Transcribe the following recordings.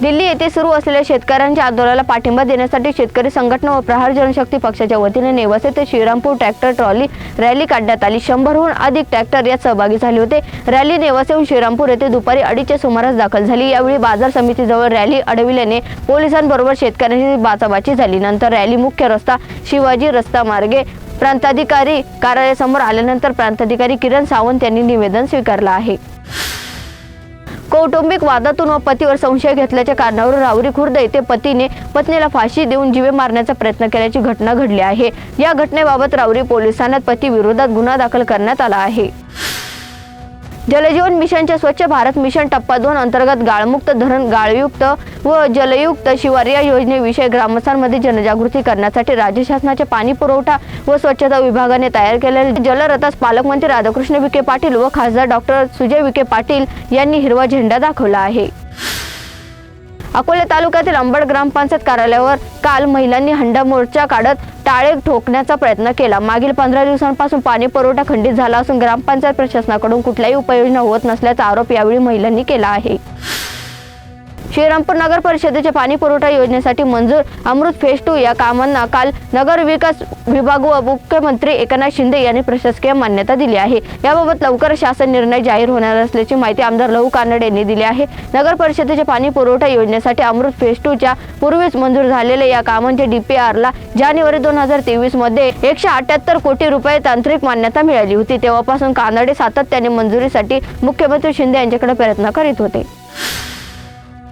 दिल्ली येथे सुरू असलेल्या शेतकऱ्यांच्या आंदोलनाला पाठिंबा देण्यासाठी शेतकरी संघटना व प्रहार जनशक्ती पक्षाच्या वतीने नेवासे ते श्रीरामपूर ट्रॅक्टर ट्रॉली रॅली काढण्यात आली. शंभरहून अधिक ट्रॅक्टर यात सहभागी झाले होते. रॅली नेवासेहून श्रीरामपूर येथे दुपारी अडीचच्या सुमारास दाखल झाली. यावेळी बाजार समितीजवळ रॅली अडविल्याने पोलिसांबरोबर शेतकऱ्यांची बाचाबाची झाली. नंतर रॅली मुख्य रस्ता शिवाजी रस्ता मार्गे प्रांताधिकारी कार्यालयासमोर आल्यानंतर प्रांताधिकारी किरण सावंत यांनी निवेदन स्वीकारलं आहे. कौटुंबिक वादातून व पतीवर संशय घेतल्याच्या कारणावरून राहुरी खुर्द येथे पतीने पत्नीला फाशी देऊन जीवे मारण्याचा प्रयत्न केल्याची घटना घडली आहे. या घटनेबाबत राहुरी पोलिसांना पती विरोधात गुन्हा दाखल करण्यात आला आहे. जलजीवन मिशनच्या स्वच्छ भारत मिशन टप्पा दोन अंतर्गत गाळमुक्त धरण गाळयुक्त व जलयुक्त शिवार या योजनेविषयी ग्रामस्थांमध्ये जनजागृती करण्यासाठी राज्य शासनाच्या पाणी पुरवठा व स्वच्छता विभागाने तयार केलेले जलरथास पालकमंत्री राधाकृष्ण विखे पाटील व खासदार डॉक्टर सुजय विखे पाटील यांनी हिरवा झेंडा दाखवला आहे. अकोले तालुक्यातील अंबड ग्रामपंचायत कार्यालयावर काल महिलांनी हंडा मोर्चा काढत टाळे ठोकण्याचा प्रयत्न केला. मागील पंधरा दिवसांपासून पाणी पुरवठा खंडित झाला असून ग्रामपंचायत प्रशासनाकडून कुठल्याही उपाययोजना होत नसल्याचा आरोप यावेळी महिलांनी केला आहे. श्रीरामपूर नगर परिषदेच्या पाणी पुरवठा योजनेसाठी मंजूर अमृत फेज टू या कामांना काल नगर विकास विभाग व मुख्यमंत्री एकनाथ शिंदे यांनी प्रशासकीय मान्यता दिली आहे. याबाबत लवकर शासन निर्णय जाहीर होणार असल्याची माहिती आमदार लहू कानड यांनी दिली आहे. नगर परिषदेच्या पाणी पुरवठा योजनेसाठी अमृत फेज टूच्या पूर्वीच मंजूर झालेल्या या कामांच्या डीपीआरला जानेवारी दोन हजार तेवीसमध्ये एकशे अठ्याहत्तर कोटी रुपये तांत्रिक मान्यता मिळाली होती. तेव्हापासून कानडे सातत्याने मंजुरीसाठी मुख्यमंत्री शिंदे यांच्याकडे प्रयत्न करीत होते.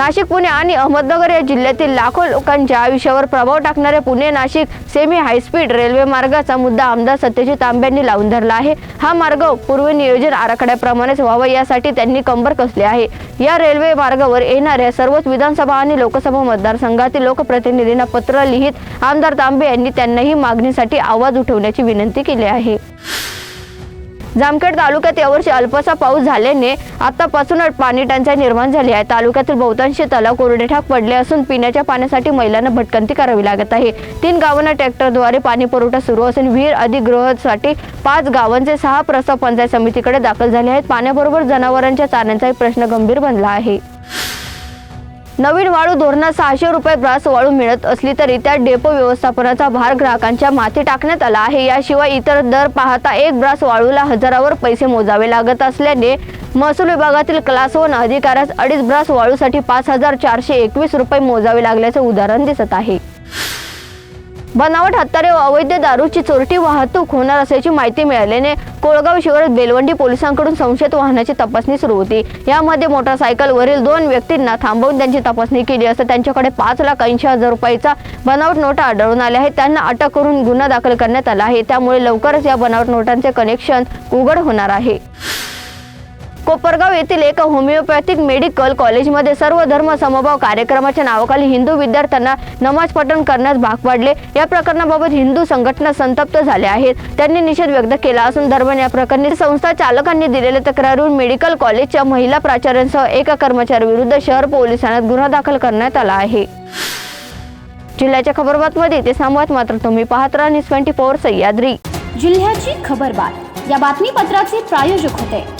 नाशिक पुणे आणि अहमदनगर या जिल्ह्यातील लाखो लोकांच्या आयुष्यावर प्रभाव टाकणाऱ्या Pune Nashik semi high speed railway मार्गाचा मुद्दा आमदार सत्यजित तांब्यांनी लावून धरला आहे. हा मार्ग पूर्व नियोजन आराखड्याप्रमाणेच व्हावा यासाठी त्यांनी कंबर कसले आहे. या रेल्वे मार्गावर येणाऱ्या सर्वच विधानसभा आणि लोकसभा मतदारसंघातील लोकप्रतिनिधींना पत्र लिहित आमदार तांबे यांनी त्यांना ही मागणीसाठी आवाज उठवण्याची विनंती केली आहे. जामखेड तालुक्यात यावर्षी अल्पसा पाऊस झाल्याने आतापासूनच पाणी टंचाई निर्माण झाली आहे. तालुक्यातील बहुतांशी तलाव कोरडेठाक पडले असून पिण्याच्या पाण्यासाठी महिलांना भटकंती करावी लागत आहे. तीन गावांना ट्रॅक्टरद्वारे पाणी पुरवठा सुरू असून विहीर अधिग्रहासाठी पाच गावांचे सहा प्रस्ताव पंचायत समितीकडे दाखल झाले आहेत. पाण्याबरोबर जनावरांच्या चाऱ्यांचाही प्रश्न गंभीर बनला आहे. नवीन वाळू धोरणात सहाशे रुपये ब्रास वाळू मिळत असली तरी त्या डेपो व्यवस्थापनाचा भार ग्राहकांच्या माथी टाकण्यात आला आहे. याशिवाय इतर दर पाहता एक ब्रास वाळूला हजारावर पैसे मोजावे लागत असल्याने महसूल विभागातील क्लास वन अधिकाऱ्यास अडीच ब्रास वाळूसाठी पाच हजार चारशे एकवीस रुपये मोजावे लागल्याचे उदाहरण दिसत आहे. बनावट हत्यारे व अवैध दारूची चोरटी वाहतूक होणार असल्याची माहिती मिळाल्याने कोळगाव शहरात बेलवंडी पोलिसांकडून संशयित वाहनाची तपासणी सुरू होती. यामध्ये मोटारसायकलवरील दोन व्यक्तींना थांबवून त्यांची तपासणी केली असता त्यांच्याकडे पाच लाख ऐंशी हजार रुपयाचा बनावट नोटा आढळून आल्या आहेत. त्यांना अटक करून गुन्हा दाखल करण्यात आला आहे. त्यामुळे लवकरच या बनावट नोटांचे कनेक्शन उघड होणार आहे. कोपरगाव येथील एका होमिओपॅथिक मेडिकल कॉलेजमध्ये सर्व धर्म समभाव कार्यक्रमाच्या नावाखाली हिंदू विद्यार्थ्यांना नमाज पठण करण्यास भाग पाडले. या प्रकरणाबाबत हिंदू संघटना संतप्त झाल्या आहेत. त्यांनी निषेध व्यक्त केला असून दरम्यान या प्रकरणी संस्था चालकांनी दिलेल्या तक्रारीवरून मेडिकल कॉलेजच्या महिला प्राचार्यांसह एका कर्मचाऱ्याविरुद्ध शहर पोलिसांत गुन्हा दाखल करण्यात आला आहे. जिल्ह्याच्या खबरबातमध्ये ते सांगत मात्र तुम्ही पाहत राहा. News twenty four Sahyadri. जिल्ह्याची खबरबात. या बातमीपत्राचे प्रायोजक होते.